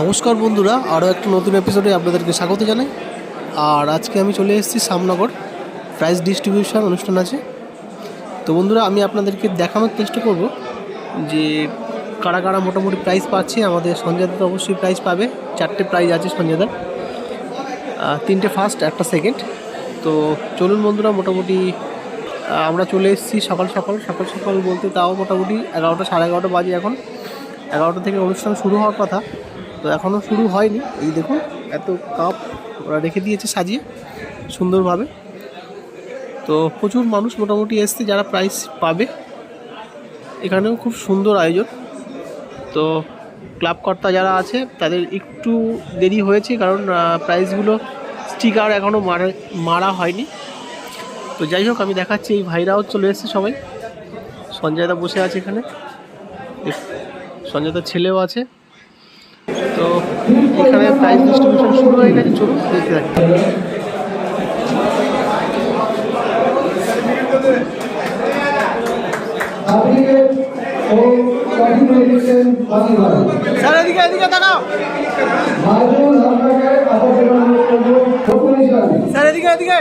নমস্কার বন্ধুরা, আরও একটা নতুন এপিসোডে আপনাদেরকে স্বাগত জানাই। আর আজকে আমি চলে এসেছি সামনগর প্রাইজ ডিস্ট্রিবিউশন অনুষ্ঠান আছে। তো বন্ধুরা, আমি আপনাদেরকে দেখানোর চেষ্টা করব যে কারা কারা মোটামুটি প্রাইজ পাচ্ছে। আমাদের সঞ্জয়দা তো অবশ্যই প্রাইজ পাবে। চারটে প্রাইজ আছে সঞ্জয়দার তিনটে ফার্স্ট একটা সেকেন্ড তো চলুন বন্ধুরা, মোটামুটি আমরা চলে এসেছি সকাল সকাল। সকাল সকাল বলতে তাও মোটামুটি এগারোটা, সাড়ে এগারোটা বাজে এখন। এগারোটা থেকে অনুষ্ঠান শুরু হওয়ার কথা। তো এখনও শুরু হয়নি। এই দেখুন, এত কাপ ওরা রেখে দিয়েছে সাজিয়ে, সুন্দরভাবে। তো প্রচুর মানুষ মোটামুটি এসছে, যারা প্রাইজ পাবে। এখানেও খুব সুন্দর আয়োজন। তো ক্লাব কর্তা যারা আছে, তাদের একটু দেরি হয়েছে, কারণ প্রাইজগুলো স্টিকার এখনও মারা মারা হয়নি। তো যাই হোক, আমি দেখাচ্ছি, এই ভাইরাও চলে এসেছে সবাই। সঞ্জয়দা বসে আছে এখানে। সঞ্জয়দার ছেলেও আছে। তো এখানে প্রাইজ ডিস্ট্রিবিউশন শুরু হয়ে গেছে, চলুন দেখতে থাকি। এদিকে এদিকে তাকাও। স্যার, এদিকে এদিকে।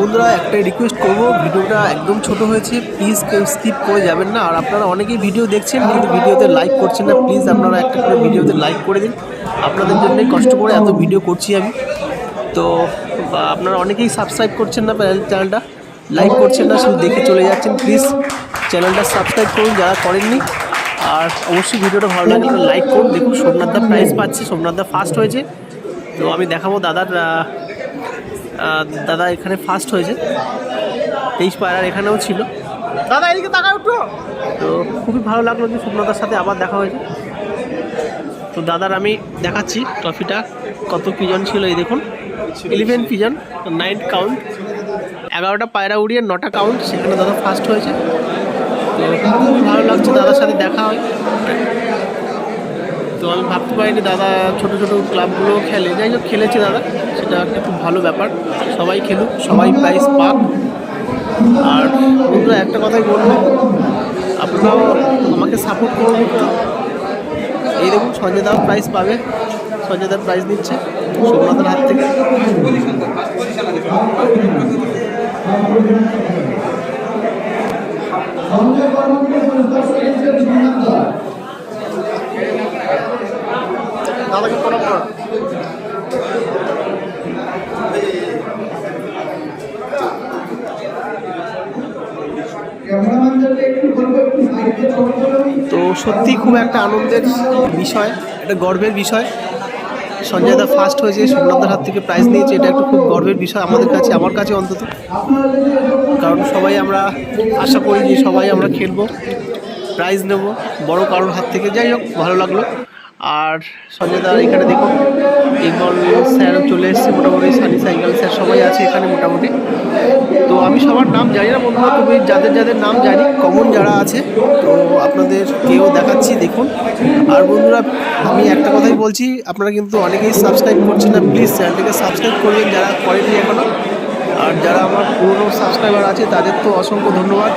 বন্ধুরা, একটাই রিকোয়েস্ট করব, ভিডিওটা একদম ছোট হয়েছে প্লিজ কেউ স্কিপ করে যাবেন না। আর আপনারা অনেকেই ভিডিও দেখছেন, কিন্তু ভিডিওতে লাইক করছেন না প্লিজ আপনারা একটা করে ভিডিওতে লাইক করে দিন। আপনাদের জন্যই কষ্ট করে এত ভিডিও করছি আমি। তো আপনারা অনেকেই সাবস্ক্রাইব করছেন না চ্যানেলটা লাইক করছেন না, শুধু দেখে চলে যাচ্ছেন প্লিজ চ্যানেলটা সাবস্ক্রাইব করুন যারা করেননি। আর অবশ্যই ভিডিওটা ভালো লাগলে লাইক করুন। দেখুন, সোমনাথদা প্রাইজ পাচ্ছে সোমনাথ সোমনাথদা ফার্স্ট হয়েছে। তো আমি দেখাবো দাদার দাদা এখানে ফার্স্ট হয়েছে। তেইশ পায়রার এখানেও ছিল। দাদা এদিকে তাকা একটু। তো খুবই ভালো লাগল যে সুপ্রতার সাথে আবার দেখা হয়েছে। তো দাদার আমি দেখাচ্ছি ট্রফিটা কত পিজন ছিল এই দেখুন। ইলেভেন পিজন নাইন কাউন্ট এগারোটা পায়রা উড়িয়ে নটা কাউন্ট সেখানে দাদা ফার্স্ট হয়েছে। তো খুবই ভালো লাগছে দাদার সাথে দেখা হয়। তো আমি ভাবতে পারিনি, দাদা ছোট ছোট ক্লাবগুলো খেলে। যাই হোক, খেলেছে দাদা, সেটা একটা খুব ভালো ব্যাপার। সবাই খেলুক, সবাই প্রাইজ পাক। আর বন্ধুরা, একটা কথাই বলব, আপনারাও আমাকে সাপোর্ট করুন এই দেখুন, সঞ্জয় দাও প্রাইজ পাবে। সঞ্জয় দাও প্রাইজ দিচ্ছে সোমনাথের হাত থেকে। সঞ্জয় সত্যি খুব একটা আনন্দের বিষয়, একটা গর্বের বিষয়। সঞ্জয় দা ফার্স্ট হয়েছে সোমনাথের হাত থেকে প্রাইজ নিয়েছে, এটা একটা খুব গর্বের বিষয় আমাদের কাছে, আমার কাছে অন্তত। কারণ সবাই আমরা আশা করি যে সবাই আমরা খেলব প্রাইজ নেব, বড় কারোর হাত থেকে। যাই হোক, ভালো লাগল। আর সঞ্জয় দা, এখানে দেখুন ইকবল স্যার চলে এসেছে, মোটামুটি সানি সাইকেল স্যার সবাই আছে এখানে মোটামুটি। তো আমি সবার নাম জানি না বন্ধুরা তুমি যাদের যাদের নাম জানি কমন যারা আছে, তো আপনাদের কেউ দেখাচ্ছি, দেখুন। আর বন্ধুরা, আমি একটা কথাই বলছি, আপনারা কিন্তু অনেকেই সাবস্ক্রাইব করছেন না প্লিজ চ্যানেলটাকে সাবস্ক্রাইব করবেন, যারা করেনি এখনও আর যারা আমার পুরনো সাবস্ক্রাইবার আছে, তাদের তো অসংখ্য ধন্যবাদ।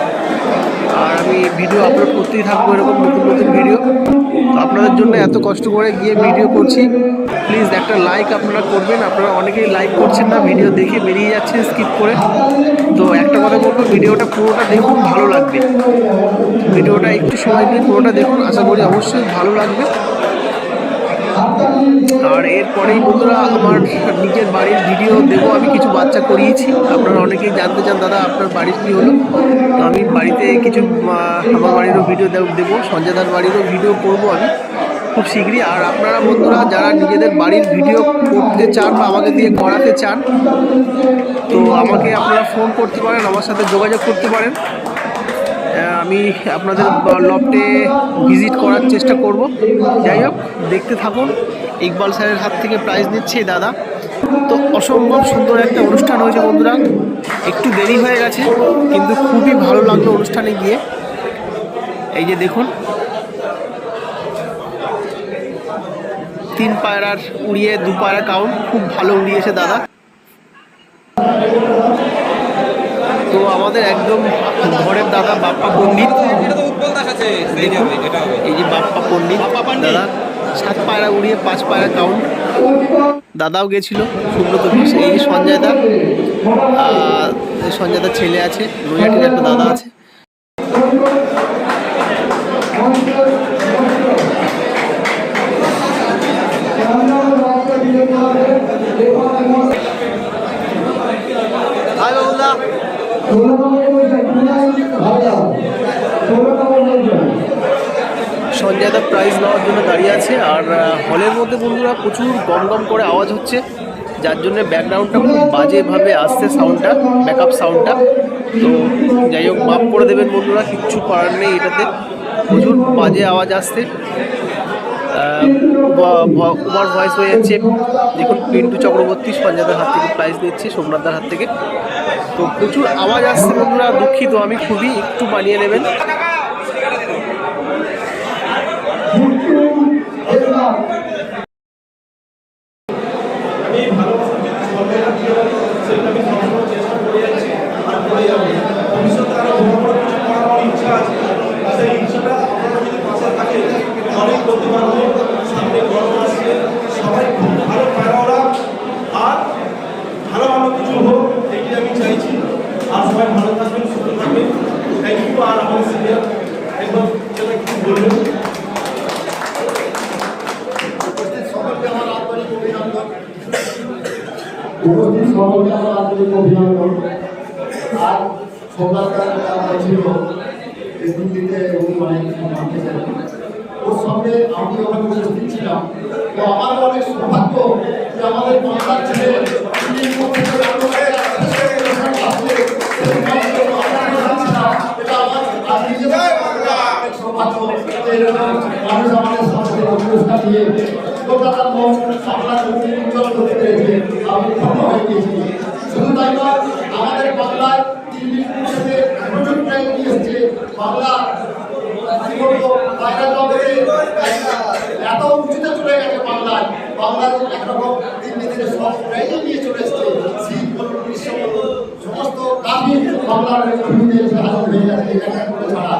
আর আমি ভিডিও আপলোড করতেই থাকব এরকম নতুন নতুন ভিডিও তো আপনাদের জন্য এত কষ্ট করে গিয়ে ভিডিও করছি। প্লিজ একটা লাইক আপনারা করবেন। আপনারা অনেকেই লাইক করছেন না ভিডিও দেখে বেরিয়ে যাচ্ছেন স্কিপ করে। তো একটা কথা বলব ভিডিওটা পুরোটা দেখুন, ভালো লাগবে। ভিডিওটা একটু সময় নিয়ে পুরোটা দেখুন। আশা করি অবশ্যই ভালো লাগবে। আর এরপরেই বন্ধুরা আমার নিজের বাড়ির ভিডিও দেবো, আমি কিছু বাচ্চা করিয়েছি। আপনারা অনেকেই জানতে চান, দাদা, আপনার বাড়ির কী হলো? তো আমি বাড়িতে কিছু আমার বাড়িরও ভিডিও দেব- সঞ্জয়দার বাড়িরও ভিডিও করব আমি খুব শীঘ্রই। আর আপনারা বন্ধুরা, যারা নিজেদের বাড়ির ভিডিও করতে চান বা আমাকে দিয়ে করাতে চান, তো আমাকে আপনারা ফোন করতে পারেন, আমার সাথে যোগাযোগ করতে পারেন। আমি আপনাদের লফটে ভিজিট করার চেষ্টা করব। যাই হোক, দেখতে থাকুন। ইকবাল স্যারের হাত থেকে প্রাইজ নিচ্ছে দাদা। তো অসম্ভব সুন্দর একটা অনুষ্ঠান হয়েছে বন্ধুরা। একটু দেরি হয়ে গেছে, কিন্তু খুবই ভালো লাগল অনুষ্ঠানে গিয়ে। এই যে দেখুন, তিন পায়রার উড়িয়ে, দু পায়রা কাউন্ট, খুব ভালো উড়িয়েছে দাদা। আমাদের একদম ঘরের দাদা, বাপ্পা পণ্ডিত। এই যে বাপ্পা পণ্ডিত, দাদা, সাত পায়রা উড়িয়ে পাঁচ পায়রা কাউন্ট। দাদাও গেছিল, সুব্রত ঘোষ। এই যে সঞ্জয় দা এই সঞ্জয় দার ছেলে আছে নৈহাটির একটা দাদা আছে। দা প্রাইজ নেওয়ার জন্য দাঁড়িয়ে আছে। আর হলের মধ্যে বন্ধুরা প্রচুর গম গম করে আওয়াজ হচ্ছে। যার জন্য ব্যাকগ্রাউন্ডটা খুব বাজেভাবে আসছে সাউন্ডটা ব্যাকআপ সাউন্ডটা তো যাই হোক, মাফ করে দেবেন বন্ধুরা, কিচ্ছু করার নেই এটাতে। প্রচুর বাজে আওয়াজ আসছে। ওভার ভয়েস হয়ে যাচ্ছে। দেখুন, পিন্টু চক্রবর্তী সঞ্জয়দার হাত থেকে প্রাইজ নিচ্ছে, সোমনাথদার হাত থেকে। তো প্রচুর আওয়াজ আসছে বন্ধুরা, দুঃখিত আমি, খুবই, একটু বানিয়ে নেবেন সবাই খুব ভালো পায়রা ওরা আর ভালো ভালো কিছু হোক এটি আমি চাইছি আর সবাই ভালো থাকবেন সুস্থ থাকবেন থ্যাংক ইউ আর আমাদের সিনিয়র একদম উপস্থিত সকলকে আমার আন্তরিক অভিনন্দন। আর সন্ধ্যাকার কথা ছিল দিল্লিতে উনি অনেক জানতে চান ওর সঙ্গে আমি তো আমার অনেক সৌভাগ্য যে আমাদের বাংলার ছেলে মানুষ আমাদের নয় আমাদের বাংলায় এসছে বাংলা এত উঁচুতে চলে গেছে বাংলায় বাংলার একরকম দিল্লি থেকে সব নিয়ে চলে এসছে সমস্ত কাজই বাংলার হয়ে গেছে এখানে কোনো ছাড়া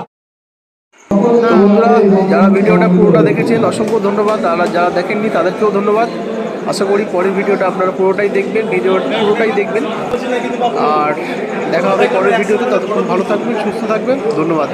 হ্যাঁ বন্ধুরা যারা ভিডিওটা পুরোটা দেখেছেন, অসংখ্য ধন্যবাদ। আর যারা দেখেননি, তাদেরকেও ধন্যবাদ। আশা করি পরের ভিডিওটা আপনারা পুরোটাই দেখবেন ভিডিওটা পুরোটাই দেখবেন। আর দেখা হবে পরের ভিডিওতে, ততক্ষণ ভালো থাকবেন, সুস্থ থাকবেন, ধন্যবাদ।